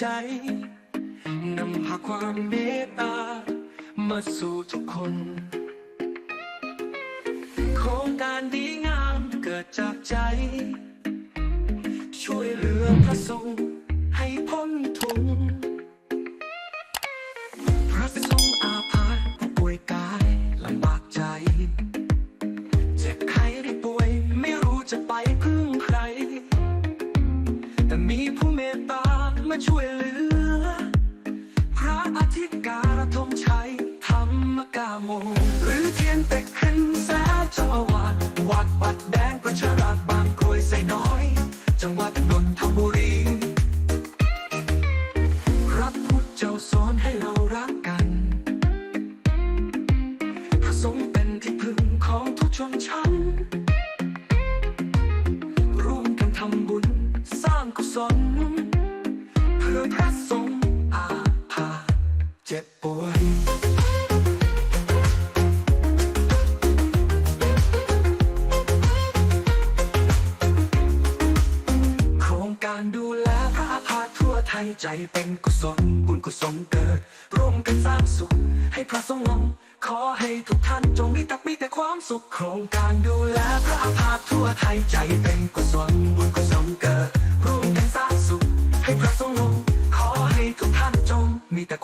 ใจนำพาความเมตตา มาสู่ทุกคน โครงการดีงามเกิดจากใจ ช่วยเหลือพระสงฆ์ให้พ้นทุกข์ามาช่วยเหลือ พระอธิการธงชัยธรรมกาโม หรือเทียนแต่ขึ้นแสเจ้าอาวาสวัดบัดแดงประชาราชบางกรวยไซน้อย จังหวัดนนทบุรีพระพุทธเจ้าสอนให้เรารักกันพระสงฆ์เป็นที่พึ่งของทุกชนชั้น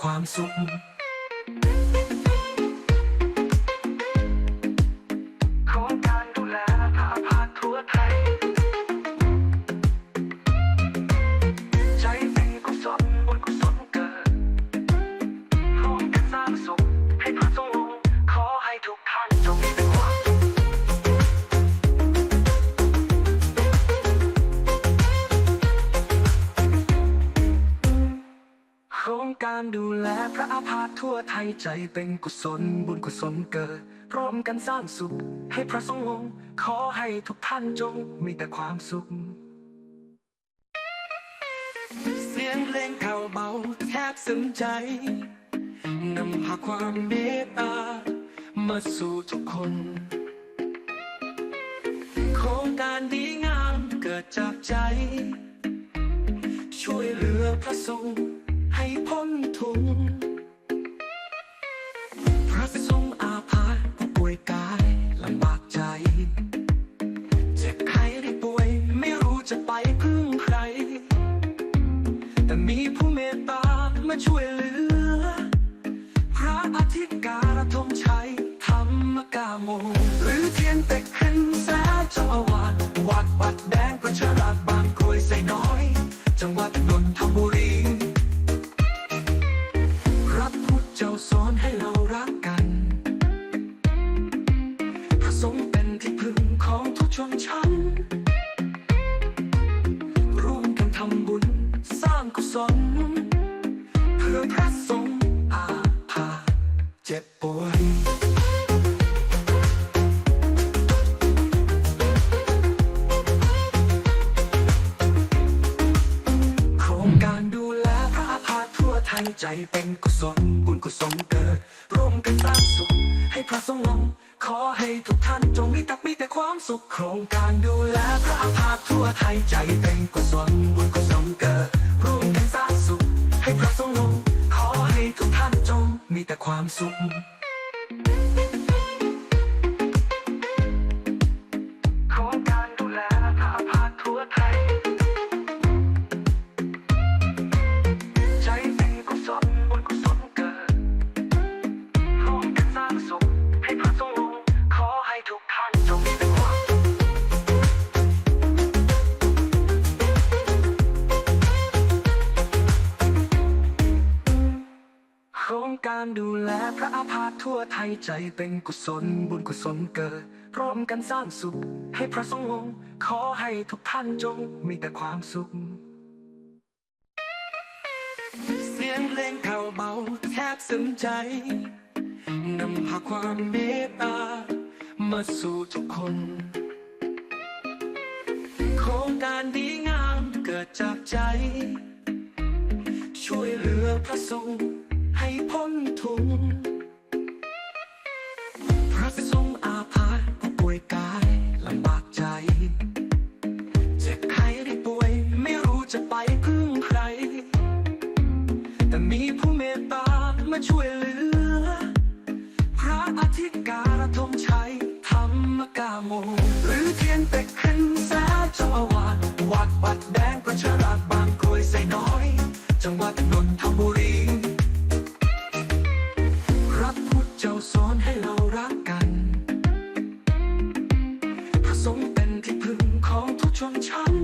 ความสุข ทั่วไทยใจเป็นกุศลบุญกุศลเกิดพร้อมกันสร้างสุข ให้พระสงฆ์ลงขอให้ทุกท่านจงมีแต่ความสุข เสียงเพลงเก่าเบาแทบซึ้งใจนำพาความเมตตามาสู่ทุกคน โครงการดีงามเกิดจากใจ ช่วยเหลือพระสงฆ์ให้พ้นทุกข์ มาช่วยเหลือ พระอาทิตย์การธงชัยธรรมกาโม หรือเทียนเต็กขึ้นแสเจ้าอาวา ใจเป็นกุศลบุญกุศลเกิด ร่วมกันสร้างสุข ให้พระสงฆ์ลง ขอให้ทุกท่านจงมีแต่มีแต่ความสุขโครงการดูแลพระอาพาทั่วไทยใจเป็นกุศลบุญกุศลเกิด ร่วมกันสร้างสุข ให้พระสงฆ์ลง ขอให้ทุกท่านจงมีแต่ความสุข พาพาทั่วไทยใจเป็นกุศลบุญกุศลเกิดร้อมกันสร้างสุข ให้พระสงฆ์ลงขอให้ทุกท่านจงมีแต่ความสุข เสียงเพลงเก่าเบาแทบซึ้งใจนำพาความเมตตามาสู่ทุกคน โครงการดีงามเกิดจากใจ ช่วยเหลือพระสงฆ์ให้พ้นทุกข์ ช่วยเหลือ พระอธิการธงชัยธรรมกาโม หรือเทียนเป็กขึ้นแสเจ้าอาวาสวัดวัดแดงประชาราชบางกรวยไซน้อย จังหวัดนนทบุรีพระพุทธเจ้าสอนให้เรารักกันพระสงฆ์เป็นที่พึ่งของทุกชนชั้น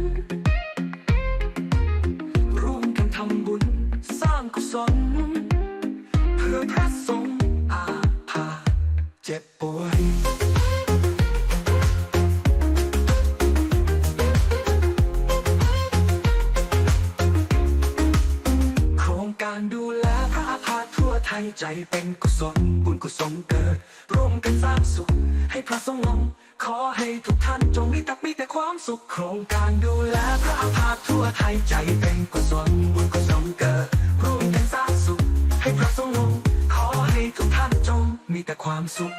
สุขโครงการดูแลพระอาพาธทั่วไทยใจเป็นกุศลบุญกุศลเกิดร่วมกันสร้างสุข ให้พระสงฆ์ลงขอให้ทุกท่านจงมีแต่ความสุข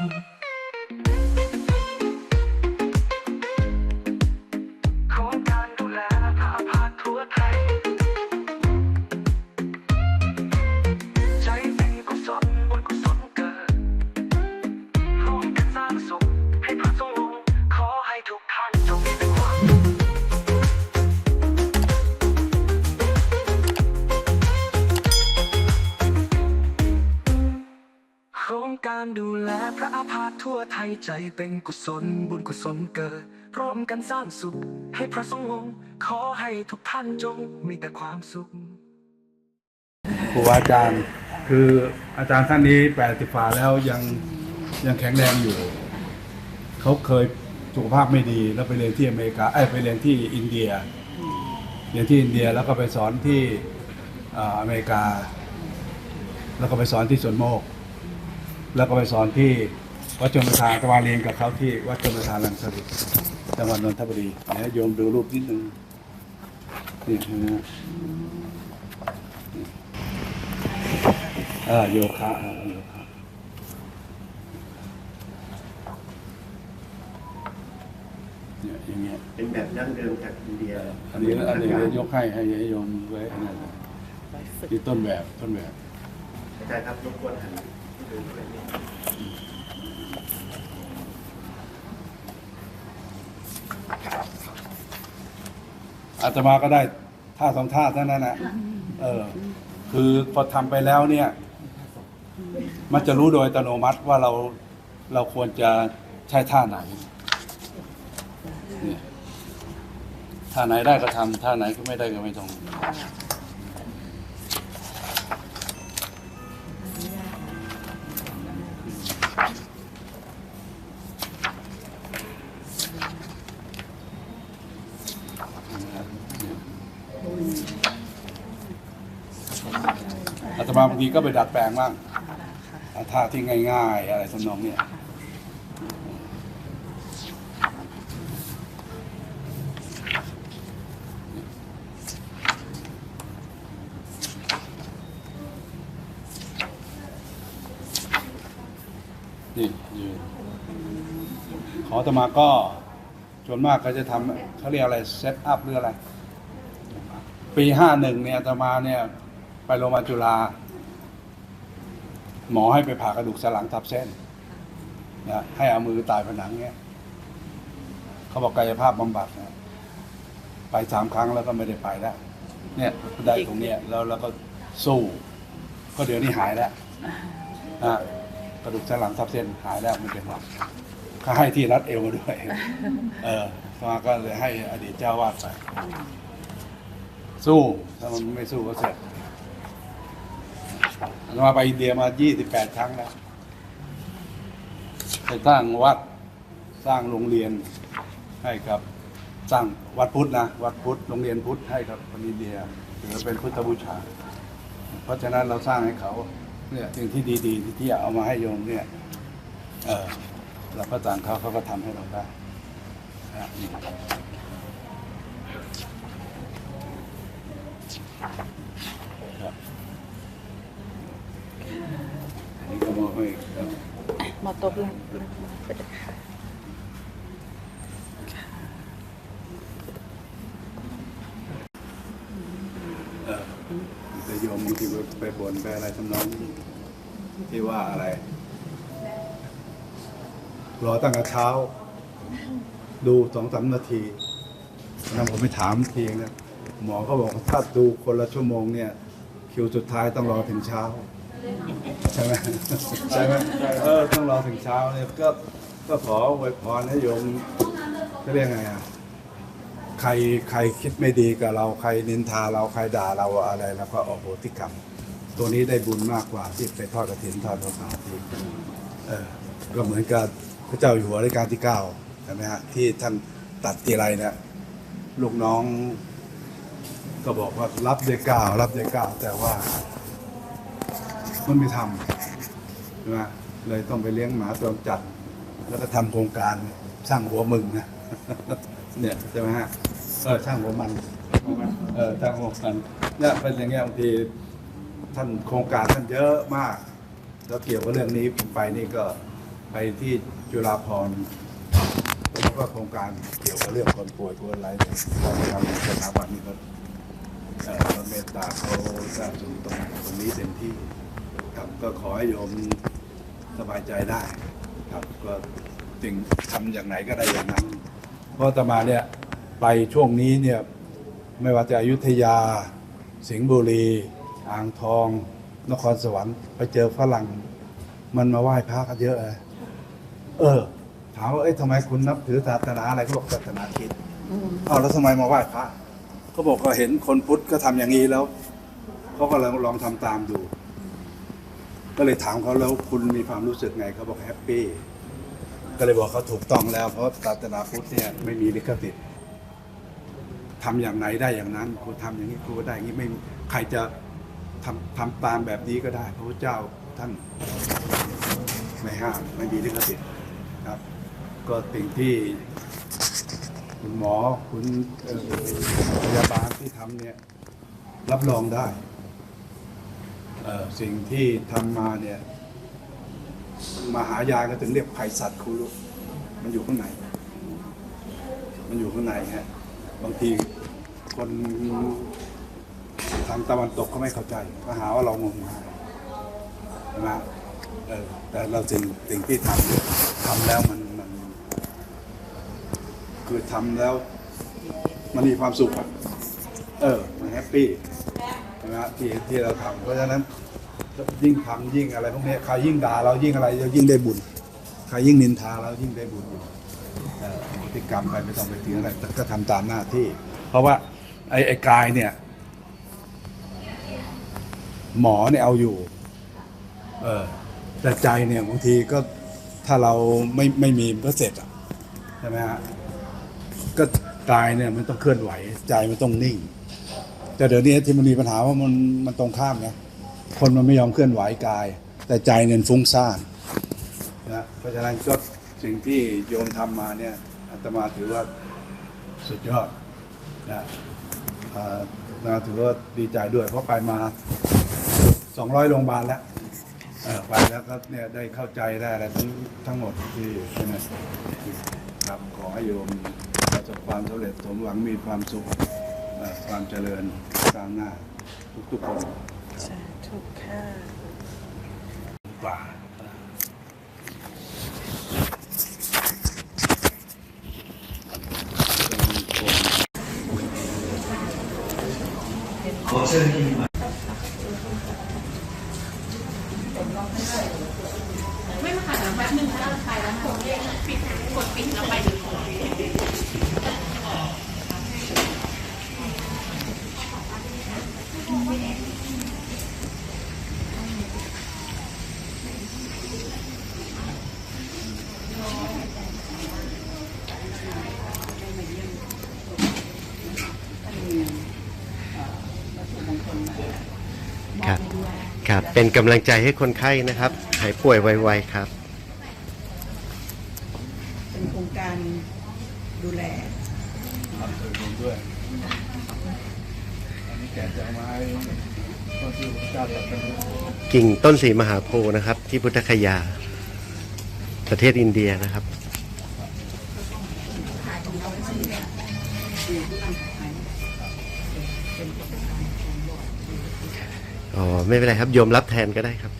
ธทั่วไทยใจเป็นกุศลบุญกุศลเกิด ร่วมกันสร้างสุข ให้พระสงฆ์ลงขอให้ทุกท่านจงมีแต่ความสุข ครูอาจารย์คืออาจารย์ท่านนี้แปดสิบฝ่าแล้วยังยังแข็งแรงอยู่ เขาเคยสุขภาพไม่ดีแล้วไปเรียนที่อเมริกาไอ้ยไปเรียนที่อินเดีย เรียนที่อินเดียแล้วก็ไปสอนที่อ่าอเมริกา แล้วก็ไปสอนที่สวนโมก แล้วก็ไปสอนที่ วัดชนประทานตะวันเรียนกับเขาที่วัดชนประทานลังสลิดจังหวัดนนทบุรีนะโยมดูรูปนิดนึงนี่นะอ่าโยคะอ่าโยคะเนี่ยอย่างเงี้ยเป็นแบบดั้งเดิมจากอินเดียอันนี้อันนี้ยกให้ให้ให้โยมไว้อันนั้นเลยที่ต้นแบบต้นแบบอาจารย์ครับรบกวนหันดูด้วย อาตมาก็ได้ท่าสองท่าเท่านั้นนะเออ คือพอทำไปแล้วเนี่ย มันจะรู้โดยอัตโนมัติว่าเราเราควรจะใช้ท่าไหนเนี่ยท่าไหนได้ก็ทำท่าไหนก็ไม่ได้ก็ไม่ต้อง มาบางทีก็ไปดัดแปลงบ้างท่าที่ง่าย ๆ อะไรทำนองเนี้ยนี่ยืนขอตมาก็ส่วนมากก็จะทำเขาเรียกอะไรเซตอัพหรืออะไร ปีห้าหนึ่งเนี่ยตมาเนี่ย ไปโรงพยาบาลจุฬา หมอให้ไปผ่ากระดูกสันหลังทับเส้นนะให้เอามือตายผนังเนี่ยเขาบอกกายภาพบำบัดนะไปสามครั้งแล้วก็ไม่ได้ไปแล้ว เนี่ยได้ตรงเนี้ยแล้วเราก็สู้ ก็เดี๋ยวนี้หายแล้วนะกระดูกสันหลังทับเส้นหายแล้วไม่เป็นหรอกเขาให้ที่รัดเอวมาด้วย เอออาตมาก็เลยให้อดีตเจ้าวาดไป สู้ ถ้ามันไม่สู้ก็เสร็จ อาตมาไปอินเดียมา 28 ครั้งแล้วไปสร้างวัดสร้างโรงเรียนให้กับสร้างวัดพุทธนะวัดพุทธโรงเรียนพุทธให้กับคนอินเดียถือว่าเป็นพุทธบูชา เพราะฉะนั้นเราสร้างให้เขาเนี่ยสิ่งที่ดีๆที่เอามาให้โยมเนี่ยเออเราก็ต่างเขาเขาก็ทำให้เราได้นะนี่ ครับอันนี้ก็ มอบให้ครับมาตบหลังไปเลยค่ะเออแต่โยมบางทีเวไปบ่นไปอะไรทำนองที่ว่าอะไร รอตั้งแต่เช้า ดูสองสามนาทีแล้วผมไปถามทีเองนะหมอเขาบอกว่าถ้าดูคนละชั่วโมงเนี่ย คิวสุดท้ายต้องรอถึงเช้าใช่ไหมใช่ไหมเออต้องรอถึงเช้าเนี่ยก็ก็ขออวยพรให้โยมจะเรียกไงอะใครใครคิดไม่ดีกับเราใครนินทาเราใครด่าเราอะไรแล้วก็ออกโหติกรรม ตัวนี้ได้บุญมากกว่าที่ไปทอดกระถินทอดพระป่าที่เออก็เหมือนกับพระเจ้าอยู่หัวรัชกาลที่เก้าใช่ไหมฮะที่ท่านตัดทีไรเนี่ยลูกน้อง ก็บอกว่ารับเด้วยเก้ารับเด้วยเก้าแต่ว่า มันไม่ทำใช่ไหมเลยต้องไปเลี้ยงหมาจรจัด แล้วก็ทำโครงการสร้างหัวมึงนะเนี่ยใช่ไหมฮะเออช่างหัวมันเออช่างหัวมันเนี่ยเป็นอย่างเงี้ยบางทีท่านโครงการท่านเยอะมาก แล้วเกี่ยวกับเรื่องนี้ผมไปนี่ก็ไปที่จุฬาภรณ์แล้วก็โครงการเกี่ยวกับเรื่องคนป่วยคนอะไรเนี่ยทางสถาบันนี่ก็เออเมตตาเขาสร้างสมตรงตรงนี้เต็มที่ ครับ ก็ขอให้โยมสบายใจได้ ครับ ก็จึงทำอย่างไหนก็ได้อย่างนั้น เพราะอาตมาเนี่ยไปช่วงนี้เนี่ยไม่ว่าจะอยุธยา สิงห์บุรี อ่างทอง นครสวรรค์ไปเจอฝรั่ง มันมาไหว้พระกันเยอะเลยเออ ถามว่าเอ้ยทำไมคุณนับถือศาสนาอะไรเขาบอกศาสนาคริดอ้าวแล้วทำไมมาไหว้พระเขาบอกก็เห็นคนพุทธก็ทำอย่างนี้แล้วเขาก็ลองลองทำตามดู ก็เลยถามเขาแล้วคุณมีความรู้สึกไงเขาบอกแฮปปี้ก็เลยบอกเขาถูกต้องแล้ว เพราะศาสนาพุทธเนี่ยไม่มีลิขสิทธิ์ทำอย่างไหนได้อย่างนั้นคุณทำอย่างนี้คุณก็ได้อย่างนี้ไม่ใครจะทำทำตามแบบนี้ก็ได้ พระพุทธเจ้าท่านไม่ห้ามไม่มีลิขสิทธิ์ครับ ก็สิ่งที่คุณหมอคุณพยาบาลที่ทำเนี่ยรับรองได้ สิ่งที่ทำมาเนี่ยมหายาก็ถึงเรียกภัยสัตว์คุรุมันอยู่ข้างใน มันอยู่ข้างในฮะบางทีคนทางตะวันตกเขาไม่เข้าใจก็หาว่าเรางมงายใช่ไหมเออแต่เราสิ่งสิ่งที่ทำเนี่ยทำแล้วมันมันคือทำแล้วมันมีความสุขอะเออมันแฮปปี้ ใช่ไหมฮะที่ที่เราทำเพราะฉะนั้นยิ่งทำยิ่งอะไรพวกนี้ใครยิ่งด่าเรายิ่งอะไรเรายิ่งได้บุญใครยิ่งนินทาเรายิ่งได้บุญอยู่พฤติกรรมไปไม่ต้องไปถึงอะไรก็ทำตามหน้าที่ เพราะว่าไอ้ไอ้กายเนี่ย หมอเนี่ยเอาอยู่ เออแต่ใจเนี่ยบางทีก็ถ้าเราไม่ไม่มีก็เสร็จอะใช่ไหมฮะก็กายเนี่ยมันต้องเคลื่อนไหว ใจมันต้องนิ่ง แต่เดี๋ยวนี้ที่มันมีปัญหาว่ามันมันตรงข้ามนะคนมันไม่ยอมเคลื่อนไหวกาย แต่ใจเนี่ยฟุ้งซ่านนะเพราะฉะนั้นก็สิ่งที่โยมทำมาเนี่ยอาตมาถือว่าสุดยอดนะอาตมาถือว่าดีใจด้วย เพราะไปมา 200 โรงพยาบาลแล้วไปแล้วก็เนี่ยได้เข้าใจได้อะไรทั้งทั้งหมดที่ใช่ไหมครับขอให้โยมประสบความสำเร็จสมหวังมีความสุข ความเจริญตางหน้าทุกๆคนสาธุค่ะกว่าขอเชิญที่มา ไม่มาขายน้ำแป๊บนึงถ้าเราไปแล้วกดเรียกปิดกดปิดแล้วไปดู ครับ ครับ เป็นกำลังใจให้คนไข้นะครับ หายป่วยไวๆครับ เป็นโครงการดูแลทำโดยรวมด้วยอันนี้แกะจะเอาไม้ก็คือพระเจ้าตรัสเป็นกิ่งต้นสีมหาโพธิ์นะครับ ที่พุทธคยา ประเทศอินเดียนะครับ อ๋อไม่เป็นไรครับโยมรับแทนก็ได้ครับ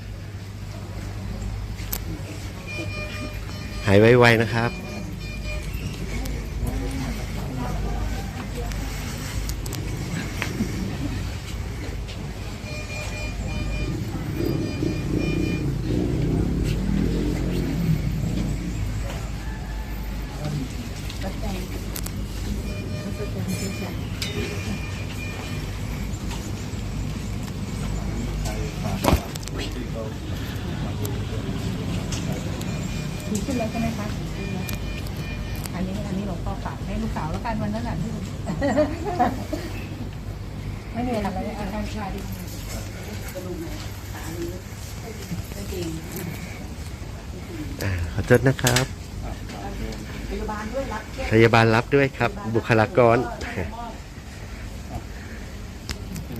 หายไวๆนะครับ อ่าขอโทษนะครับพยาบาลด้วยรับพยาบาลรับด้วยครับ บุคลากร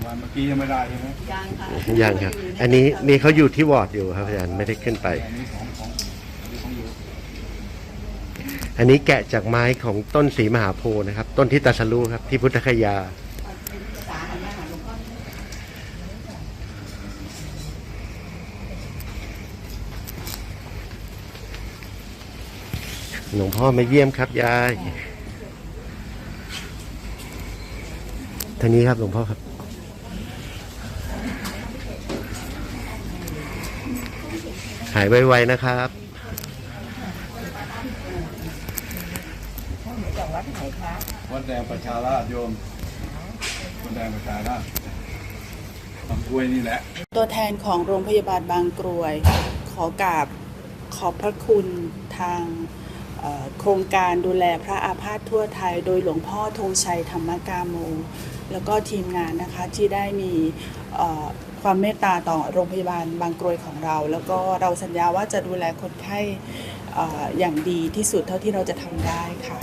วันเมื่อกี้ยังไม่ได้ใช่ไหมยังค่ะยังครับ อันนี้นี่เขาอยู่ที่วอร์ดอยู่ครับอาจารย์ไม่ได้ขึ้นไป อันนี้ของของอันนี้ของอยู่อันนี้แกะจากไม้ของต้นสีมหาโพธิ์นะครับ ต้นที่ตรัสรู้ครับที่พุทธคยา ลวงพ่อมาเยี่ยมครับยายทางนี้ครับหลวงพ่อครับ หายไวๆนะครับวัดแดงประชาราชโยมวัดแดงประชาราชบางกล้วยนี่แหละ ตัวแทนของโรงพยาบาลบางกรวย ขอกราบขอบพระคุณทางเอ่อ โครงการดูแลพระอาพาธทั่วไทย โดยหลวงพ่อธงชัยธรรมกาโม แล้วก็ทีมงานนะคะที่ได้มีความเมตตาต่อโรงพยาบาลบางกรวยของเรา แล้วก็เราสัญญาว่าจะดูแลคนไข้อย่างดีที่สุดเท่าที่เราจะทำได้ค่ะ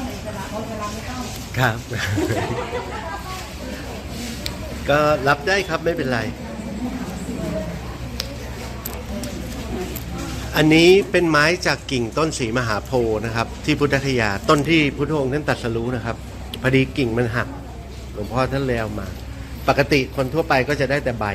อะนี่ครับครับ ก็รับได้ครับไม่เป็นไร อันนี้เป็นไม้จากกิ่งต้นสีมหาโพธิ์นะครับ ที่พุทธคยาต้นที่พุทธองค์ท่านตรัสรู้นะครับพอดีกิ่งมันหักหลวงพ่อท่านเลยเอามา ปกติคนทั่วไปก็จะได้แต่ใบ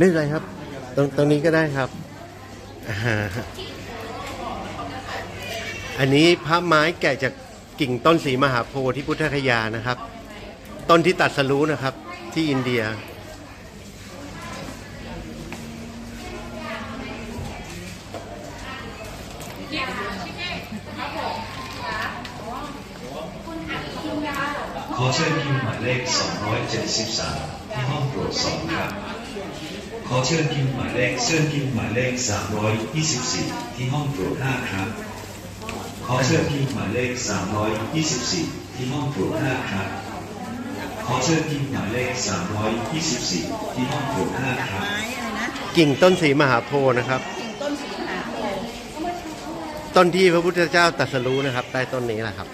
ไม่เป็นไรครับ ตรงตรงนี้ก็ได้ครับ อันนี้พระไม้แกะจากกิ่งต้นสีมหาโพธิ์ที่พุทธคยานะครับ ต้นที่ตัดสรู้นะครับ ที่อินเดียขอเชิญพิมหมายเลข 273 ที่ห้องตรวจสอบครับ ขอเชิญพิมพ์หมายเลขเชิญพิมพ์หมายเลข 324 ที่ห้องตรวจ5ครับ ขอเชิญพิมพ์หมายเลข 324 ที่ห้องตรวจ5ครับ ขอเชิญพิมพ์หมายเลข 324 ที่ห้องตรวจ5ครับไม้อะไรนะกิ่งต้นสีมหาโพธิ์นะครับกิ่งต้นสีหาโพธิ์ต้นที่พระพุทธเจ้าตรัสรู้นะครับใต้ต้นนี้แหละครับ